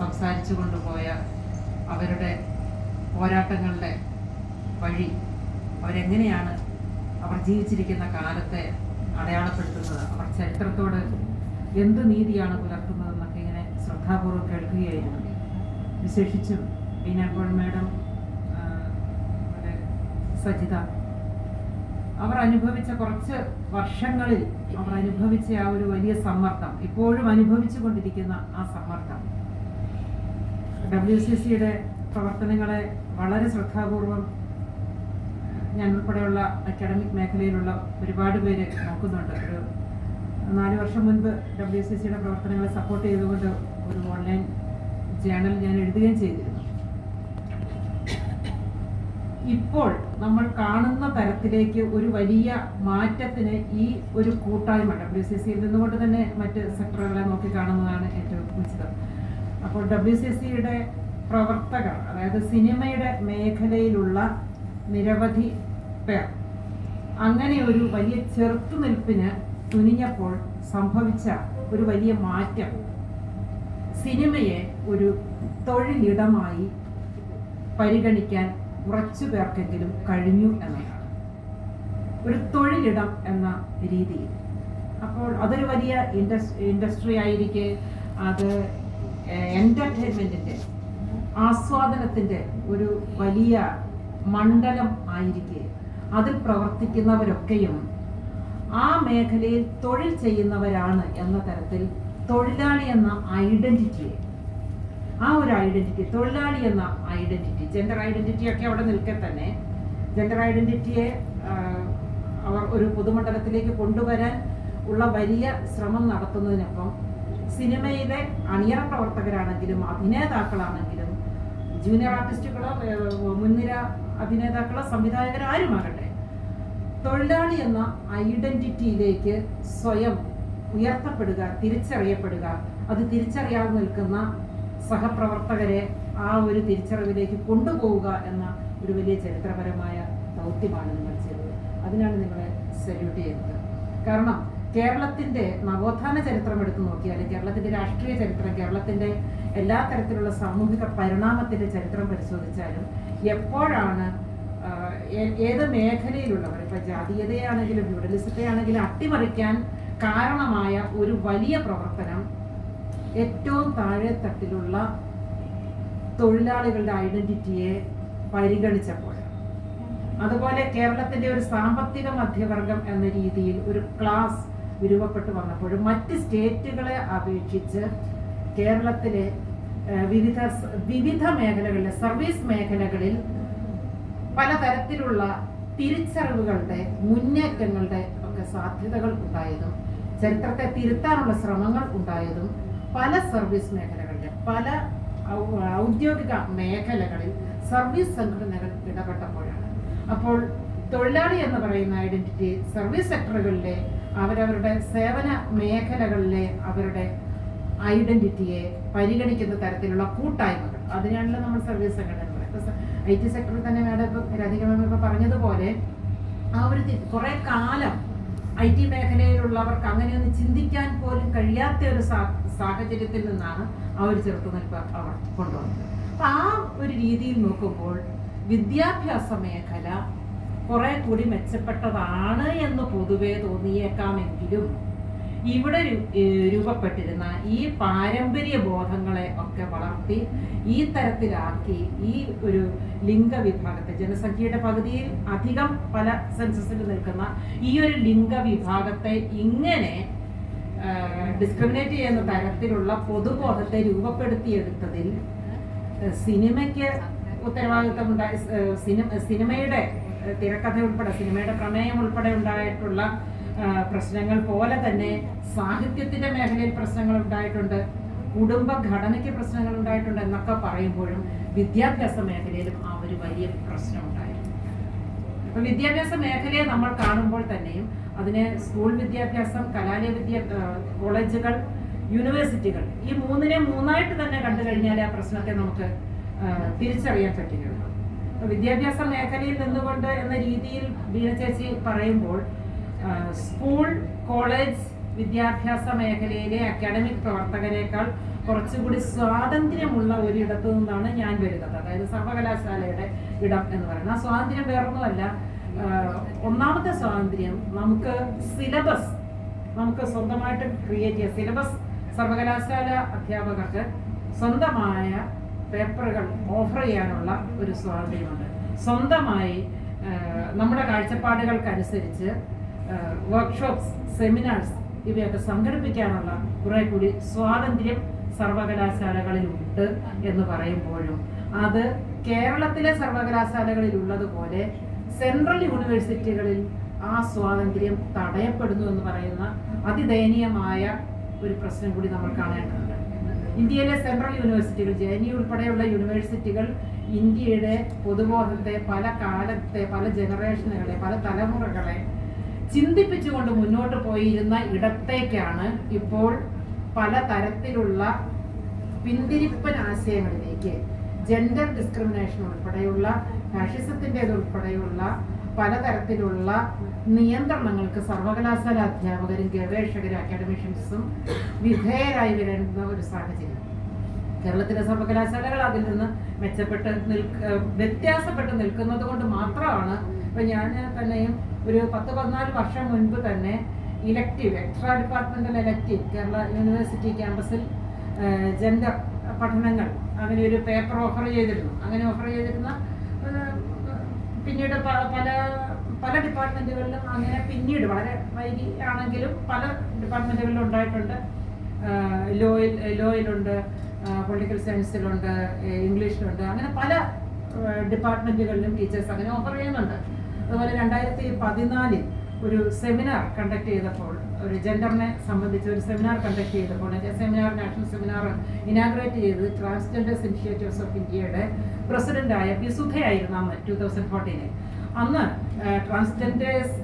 സംസാരിച്ചു കൊണ്ടുപോയ അവരുടെ പോരാട്ടങ്ങളുടെ വഴി അവരെങ്ങനെയാണ് അവർ ജീവിച്ചിരിക്കുന്ന കാലത്തെ അടയാളപ്പെടുത്തുന്നത്? അവർ ചരിത്രത്തോട് എന്ത് നീതിയാണ് പുലർത്തുന്നതെന്നൊക്കെ ഇങ്ങനെ ശ്രദ്ധാപൂർവം കേൾക്കുകയായിരുന്നു. വിശേഷിച്ചും ബീനാപ്പോൾ മേഡം സജിത അവർ അനുഭവിച്ച കുറച്ച് വർഷങ്ങളിൽ അവർ അനുഭവിച്ച ആ ഒരു വലിയ സമ്മർദ്ദം ഇപ്പോഴും അനുഭവിച്ചു കൊണ്ടിരിക്കുന്ന ആ സമ്മർദ്ദം. ഡബ്ല്യു സി സിയുടെ പ്രവർത്തനങ്ങളെ വളരെ ശ്രദ്ധാപൂർവം ഞാൻ ഉൾപ്പെടെയുള്ള അക്കാഡമിക് മേഖലയിലുള്ള ഒരുപാട് പേര് നോക്കുന്നുണ്ട്. ഒരു നാല് വർഷം മുൻപ് ഡബ്ല്യു സി സിയുടെ പ്രവർത്തനങ്ങളെ സപ്പോർട്ട് ചെയ്തുകൊണ്ട് ഒരു ഓൺലൈൻ ജേണൽ ഞാൻ എഴുതുകയും ചെയ്തിരുന്നു. ഇപ്പോൾ നമ്മൾ കാണുന്ന തരത്തിലേക്ക് ഒരു വലിയ മാറ്റത്തിന് ഈ ഒരു കൂട്ടായ്മ ഡബ്ല്യു സി സിയിൽ നിന്നുകൊണ്ട് തന്നെ മറ്റ് സെക്ടറുകളെ നോക്കി കാണുന്നതാണ് ഏറ്റവും ഉചിതം. അപ്പോൾ ഡബ്ല്യു സി സിയുടെ പ്രവർത്തകർ അതായത് സിനിമയുടെ മേഖലയിലുള്ള നിരവധി പേർ അങ്ങനെ ഒരു വലിയ ചെറുത്തുനിൽപ്പിന് തുനിഞ്ഞപ്പോൾ സംഭവിച്ച ഒരു വലിയ മാറ്റം. സിനിമയെ ഒരു തൊഴിലിടമായി പരിഗണിക്കാൻ കുറച്ചു പേർക്കെങ്കിലും കഴിഞ്ഞു എന്നതാണ്. ഒരു തൊഴിലിടം എന്ന രീതിയിൽ. അപ്പോൾ അതൊരു വലിയ ഇൻഡസ് ഇൻഡസ്ട്രി ആയിരിക്കെ അത് എന്റർടൈൻമെന്റിന്റെ ആസ്വാദനത്തിന്റെ ഒരു വലിയ മണ്ഡലം ആയിരിക്കെ. അതിൽ പ്രവർത്തിക്കുന്നവരൊക്കെയും ആ മേഖലയിൽ തൊഴിൽ ചെയ്യുന്നവരാണ് എന്ന തരത്തിൽ തൊഴിലാളി എന്ന ഐഡന്റിറ്റിയെ ആ ഒരു ഐഡന്റിറ്റി തൊഴിലാളി എന്ന ഐഡന്റിറ്റി ജെൻഡർ ഐഡന്റിറ്റി ഒക്കെ അവിടെ നിൽക്കെ തന്നെ ജെൻഡർ ഐഡന്റിറ്റിയെ അവർ ഒരു പൊതുമണ്ഡലത്തിലേക്ക് കൊണ്ടുവരാൻ ഉള്ള വലിയ ശ്രമം നടത്തുന്നതിനൊപ്പം സിനിമയിലെ അണിയറ പ്രവർത്തകരാണെങ്കിലും അഭിനേതാക്കളാണെങ്കിലും ജൂനിയർ ആർട്ടിസ്റ്റുകളോ മുൻനിര അഭിനേതാക്കളോ സംവിധായകരോ ആരുമാകട്ടെ തൊഴിലാളി എന്ന ഐഡന്റിറ്റിയിലേക്ക് സ്വയം ഉയർത്തപ്പെടുക തിരിച്ചറിയപ്പെടുക അത് തിരിച്ചറിയാതെ നിൽക്കുന്ന സഹപ്രവർത്തകരെ ആ ഒരു തിരിച്ചറിവിലേക്ക് കൊണ്ടുപോവുക എന്ന ഒരു വലിയ ചരിത്രപരമായ ദൗത്യമാണ് നിങ്ങൾ ചെയ്തത്. അതിനാണ് നിങ്ങളെ സല്യൂട്ട് ചെയ്യുന്നത് കാരണം കേരളത്തിന്റെ നവോത്ഥാന ചരിത്രം എടുത്തു നോക്കിയാൽ കേരളത്തിന്റെ രാഷ്ട്രീയ ചരിത്രം കേരളത്തിന്റെ എല്ലാ തരത്തിലുള്ള സാമൂഹിക പരിണാമത്തിന്റെ ചരിത്രം പരിശോധിച്ചാലും എപ്പോഴാണ് ഏത് മേഖലയിലുള്ളവർ ഇപ്പൊ ജാതീയതയാണെങ്കിലും ഫ്യൂഡലിസത്തെ ആണെങ്കിലും അട്ടിമറിക്കാൻ കാരണമായ ഒരു വലിയ പ്രവർത്തനം ഏറ്റവും താഴെ തട്ടിലുള്ള തൊഴിലാളികളുടെ ഐഡന്റിറ്റിയെ പരിഗണിച്ചപ്പോൾ. അതുപോലെ കേരളത്തിന്റെ ഒരു സാമ്പത്തിക മധ്യവർഗം എന്ന രീതിയിൽ ഒരു ക്ലാസ് രൂപപ്പെട്ടു വന്നപ്പോഴും മറ്റ് സ്റ്റേറ്റുകളെ അപേക്ഷിച്ച് കേരളത്തിലെ വിവിധ വിവിധ മേഖലകളിലെ സർവീസ് മേഖലകളിൽ പലതരത്തിലുള്ള തിരിച്ചറിവുകളുടെ മുന്നേറ്റങ്ങളുടെ ഒക്കെ സാധ്യതകൾ ഉണ്ടായതും ചരിത്രത്തെ തിരുത്താനുള്ള ശ്രമങ്ങൾ ഉണ്ടായതും പല സർവീസ് മേഖലകളിലെ പല ഔദ്യോഗിക മേഖലകളിൽ സർവീസ് സംഘടനകൾ ഇടപെട്ടപ്പോഴാണ്. അപ്പോൾ തൊഴിലാളി എന്ന് പറയുന്ന ഐഡന്റിറ്റി സർവീസ് സെക്ടറുകളിലെ അവരവരുടെ സേവന മേഖലകളിലെ അവരുടെ ഐഡന്റിറ്റിയെ പരിഗണിക്കുന്ന തരത്തിലുള്ള കൂട്ടായ്മകൾ. അതിനാണല്ലോ നമ്മൾ സർവീസ് സംഘടന ഐ ടി സെക്ടറിൽ തന്നെ മാഡം ഇപ്പം രാധിക മാം ഇപ്പം പറഞ്ഞതുപോലെ ആ ഒരു കുറേ കാലം ഐ ടി മേഖലയിലുള്ളവർക്ക് അങ്ങനെയൊന്നും ചിന്തിക്കാൻ പോലും കഴിയാത്ത ഒരു സാഹചര്യത്തിൽ നിന്നാണ് ആ ഒരു ചെറുത്തുനിൽപ്പ് അവർ കൊണ്ടുവന്നത്. അപ്പം ആ ഒരു രീതിയിൽ നോക്കുമ്പോൾ വിദ്യാഭ്യാസ മേഖല കുറെ കൂടി മെച്ചപ്പെട്ടതാണ് എന്ന് പൊതുവേ തോന്നിയേക്കാമെങ്കിലും ഇവിടെ രൂപപ്പെട്ടിരുന്ന ഈ പാരമ്പര്യ ബോധങ്ങളെ ഒക്കെ വളർത്തി ഈ തരത്തിലാക്കി ഈ ഒരു ലിംഗവിഭാഗത്തെ ജനസംഖ്യയുടെ പകുതിയിൽ അധികം പല സെൻസസിൽ നിൽക്കുന്ന ഈ ഒരു ലിംഗവിഭാഗത്തെ ഇങ്ങനെ ഡിസ്ക്രിമിനേറ്റ് ചെയ്യുന്ന തരത്തിലുള്ള പൊതുബോധത്തെ രൂപപ്പെടുത്തിയെടുത്തതിൽ സിനിമയ്ക്ക് ഉത്തരവാദിത്തമുണ്ടായ സിനിമ സിനിമയുടെ തിരക്കഥ ഉൾപ്പെടെ സിനിമയുടെ പ്രമേയം ഉൾപ്പെടെ ഉണ്ടായിട്ടുള്ള പ്രശ്നങ്ങൾ പോലെ തന്നെ സാഹിത്യത്തിന്റെ മേഖലയിൽ പ്രശ്നങ്ങൾ ഉണ്ടായിട്ടുണ്ട് കുടുംബഘടനയ്ക്ക് പ്രശ്നങ്ങൾ ഉണ്ടായിട്ടുണ്ട് എന്നൊക്കെ പറയുമ്പോഴും വിദ്യാഭ്യാസ മേഖലയിലും ആ ഒരു വലിയ പ്രശ്നം ഉണ്ടായിരുന്നു അപ്പൊ വിദ്യാഭ്യാസ മേഖലയെ നമ്മൾ കാണുമ്പോൾ തന്നെയും അതിനെ സ്കൂൾ വിദ്യാഭ്യാസം കലാലയ വിദ്യ കോളേജുകൾ യൂണിവേഴ്സിറ്റികൾ ഈ മൂന്നിനെ മൂന്നായിട്ട് തന്നെ കണ്ടു കഴിഞ്ഞാൽ ആ പ്രശ്നത്തെ നമുക്ക് തിരിച്ചറിയാൻ പറ്റുകയുള്ളൂ. വിദ്യാഭ്യാസ മേഖലയിൽ നിന്നുകൊണ്ട് എന്ന രീതിയിൽ ബീന ചേച്ചി പറയുമ്പോൾ സ്കൂൾ കോളേജ് വിദ്യാഭ്യാസ മേഖലയിലെ അക്കാഡമിക് പ്രവർത്തകരെക്കാൾ കുറച്ചുകൂടി സ്വാതന്ത്ര്യമുള്ള ഒരിടത്തു നിന്നാണ് ഞാൻ വരുന്നത്. അതായത് സർവകലാശാലയുടെ ഇടം എന്ന് പറയുന്നത്. ആ സ്വാതന്ത്ര്യം വേറൊന്നുമല്ല. ഒന്നാമത്തെ സ്വാതന്ത്ര്യം നമുക്ക് സിലബസ് നമുക്ക് സ്വന്തമായിട്ട് ക്രിയേറ്റ് ചെയ്യാം. സിലബസ് സർവകലാശാല അധ്യാപകർക്ക് സ്വന്തമായ പേപ്പറുകൾ ഓഫർ ചെയ്യാനുള്ള ഒരു സ്വാതന്ത്ര്യമുണ്ട്. സ്വന്തമായി നമ്മുടെ കാഴ്ചപ്പാടുകൾക്കനുസരിച്ച് വർക്ക്ഷോപ്സ് സെമിനാർസ് ഇവയൊക്കെ സംഘടിപ്പിക്കാനുള്ള കുറെ കൂടി സ്വാതന്ത്ര്യം സർവകലാശാലകളിലുണ്ട് എന്ന് പറയുമ്പോഴും അത് കേരളത്തിലെ സർവകലാശാലകളിൽ ഉള്ളതുപോലെ സെൻട്രൽ യൂണിവേഴ്സിറ്റികളിൽ ആ സ്വാതന്ത്ര്യം തടയപ്പെടുന്നു എന്ന് പറയുന്ന അതിദയനീയമായ ഒരു പ്രശ്നം കൂടി നമ്മൾ കാണേണ്ടതുണ്ട്. ഇന്ത്യയിലെ സെൻട്രൽ യൂണിവേഴ്സിറ്റികൾ ജെ എൻ യു ഉൾപ്പെടെയുള്ള യൂണിവേഴ്സിറ്റികൾ ഇന്ത്യയുടെ പൊതുബോധത്തെ പല കാലത്തെ പല ജനറേഷനുകളെ പല തലമുറകളെ ചിന്തിപ്പിച്ചുകൊണ്ട് മുന്നോട്ട് പോയിരുന്ന ഇടത്തേക്കാണ് ഇപ്പോൾ പല തരത്തിലുള്ള പിന്തിരിപ്പൻ ആശയങ്ങളിലേക്ക് ജെൻഡർ ഡിസ്ക്രിമിനേഷൻ ഉൾപ്പെടെയുള്ള ഫാഷിസത്തിന്റെ ഉൾപ്പെടെയുള്ള പലതരത്തിലുള്ള നിയന്ത്രണങ്ങൾക്ക് സർവകലാശാല അധ്യാപകരും ഗവേഷകരും അക്കാഡമിഷ്യൻസും വിധേയരായി വരുന്ന ഒരു സാഹചര്യം. കേരളത്തിലെ സർവകലാശാലകൾ അതിൽ നിന്ന് മെച്ചപ്പെട്ട് നിൽക്ക വ്യത്യാസപ്പെട്ട് നിൽക്കുന്നത് കൊണ്ട് മാത്രമാണ് ഇപ്പൊ ഞാൻ തന്നെയും ഒരു പത്ത് പതിനാല് വർഷം മുൻപ് തന്നെ elective extra departmental elective Kerala university ക്യാമ്പസിൽ ജെൻഡർ പഠനങ്ങൾ അങ്ങനെ ഒരു പേപ്പർ ഓഫർ ചെയ്തിരുന്നു. അങ്ങനെ ഓഫർ ചെയ്തിരുന്ന പിന്നീട് പല പല ഡിപ്പാർട്ട്മെന്റുകളിലും അങ്ങനെ പിന്നീട് വളരെ വൈകി ആണെങ്കിലും പല ഡിപ്പാർട്ട്മെന്റുകളിലും ഉണ്ടായിട്ടുണ്ട്. ലോയിൽ ലോയിലുണ്ട് പൊളിറ്റിക്കൽ സയൻസിലുണ്ട് ഇംഗ്ലീഷിലുണ്ട് അങ്ങനെ പല ഡിപ്പാർട്ട്മെന്റുകളിലും ടീച്ചേഴ്സ് അങ്ങനെ ഓഫർ ചെയ്യുന്നുണ്ട്. അതുപോലെ രണ്ടായിരത്തി പതിനാലിൽ ഒരു സെമിനാർ കണ്ടക്ട് ചെയ്തപ്പോൾ ഒരു ജെൻഡറിനെ സംബന്ധിച്ച് ഒരു സെമിനാർ കണ്ടക്ട് ചെയ്തപ്പോൾ സെമിനാർ നാഷണൽ സെമിനാർ ഇനാഗ്രേറ്റ് ചെയ്ത് ട്രാൻസ്ജെൻഡേഴ്സ് ഇനിഷ്യേറ്റീവ്സ് ഓഫ് ഇന്ത്യയുടെ പ്രസിഡന്റായ ബിസുധയായിരുന്നു അന്ന് ടൂ തൗസൻഡ് ഫോർട്ടീനിൽ അന്ന് ട്രാൻസ്ജെൻഡേഴ്സ്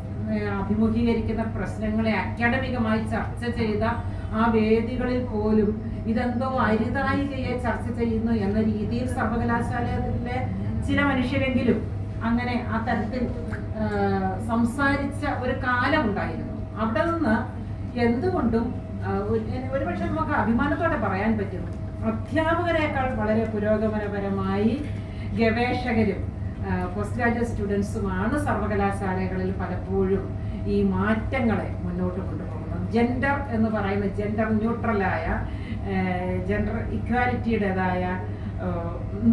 അഭിമുഖീകരിക്കുന്ന പ്രശ്നങ്ങളെ അക്കാഡമികമായി ചർച്ച ചെയ്ത ആ വേദികളിൽ പോലും ഇതെന്തോ അരുതായികയെ ചർച്ച ചെയ്യുന്നു എന്ന രീതിയിൽ സർവകലാശാലയിലെ ചില മനുഷ്യരെങ്കിലും അങ്ങനെ ആ തരത്തിൽ സംസാരിച്ച ഒരു കാലം ഉണ്ടായിരുന്നു. അവിടെ നിന്ന് എന്തുകൊണ്ടും ഒരുപക്ഷെ നമുക്ക് അഭിമാനത്തോടെ പറയാൻ പറ്റും. അധ്യാപകരെക്കാൾ വളരെ പുരോഗമനപരമായി ഗവേഷകരും പോസ്റ്റ് ഗ്രാജുവേറ്റ് സ്റ്റുഡൻസുമാണ് സർവകലാശാലകളിൽ പലപ്പോഴും ഈ മാറ്റങ്ങളെ മുന്നോട്ട് കൊണ്ടുപോകുന്നത്. ജെൻഡർ എന്ന് പറയുന്ന ജെൻഡർ ന്യൂട്രലായ ജെൻഡർ ഇക്വാലിറ്റിയുടേതായ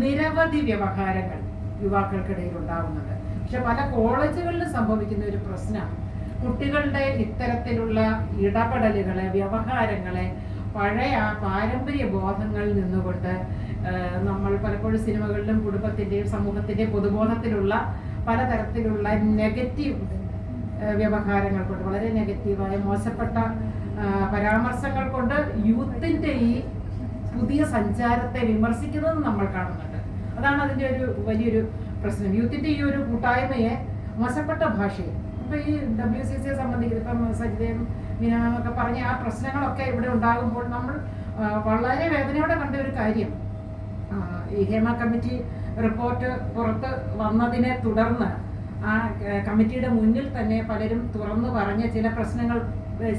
നിരവധി വ്യവഹാരങ്ങൾ യുവാക്കൾക്കിടയിൽ ഉണ്ടാകുന്നുണ്ട് പക്ഷെ പല കോളേജുകളിലും സംഭവിക്കുന്ന ഒരു പ്രശ്നം കുട്ടികളുടെ ഇത്തരത്തിലുള്ള ഇടപെടലുകളെ വ്യവഹാരങ്ങളെ പഴയ പാരമ്പര്യ ബോധങ്ങളിൽ നിന്നുകൊണ്ട് നമ്മൾ പലപ്പോഴും സിനിമകളിലും കുടുംബത്തിന്റെയും സമൂഹത്തിന്റെയും പൊതുബോധത്തിലുള്ള പലതരത്തിലുള്ള നെഗറ്റീവ് വ്യവഹാരങ്ങൾ കൊണ്ട് വളരെ നെഗറ്റീവായ മോശപ്പെട്ട പരാമർശങ്ങൾ കൊണ്ട് യൂത്തിന്റെ ഈ പുതിയ സഞ്ചാരത്തെ വിമർശിക്കുന്നത് നമ്മൾ കാണുന്നുണ്ട്. അതാണ് അതിന്റെ ഒരു വലിയൊരു പ്രശ്നം. യൂത്തിന്റെ ഈ ഒരു കൂട്ടായ്മയെ മോശപ്പെട്ട ഭാഷയിൽ ഇപ്പൊ ഈ ഡബ്ല്യു സി സിയെ സംബന്ധിക്കുന്നത് ഇപ്പം സജിതയും മീനാമൊക്കെ പറഞ്ഞ ആ പ്രശ്നങ്ങളൊക്കെ ഇവിടെ ഉണ്ടാകുമ്പോൾ നമ്മൾ വളരെ വേദനയോടെ കണ്ട ഒരു കാര്യം. ഈ ഹേമ കമ്മിറ്റി റിപ്പോർട്ട് പുറത്ത് വന്നതിനെ തുടർന്ന് ആ കമ്മിറ്റിയുടെ മുന്നിൽ തന്നെ പലരും തുറന്നു പറഞ്ഞ ചില പ്രശ്നങ്ങൾ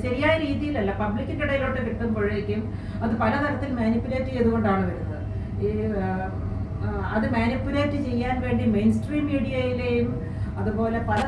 ശരിയായ രീതിയിലല്ല പബ്ലിക്കിന്റെ ഇടയിലോട്ട് കിട്ടുമ്പോഴേക്കും അത് പലതരത്തിൽ മാനിപ്പുലേറ്റ് ചെയ്തുകൊണ്ടാണ് വരുന്നത്. ഈ അത് മാനിപ്പുലേറ്റ് ചെയ്യാൻ വേണ്ടി മെയിൻ സ്ട്രീം മീഡിയയിലെയും അതുപോലെ പല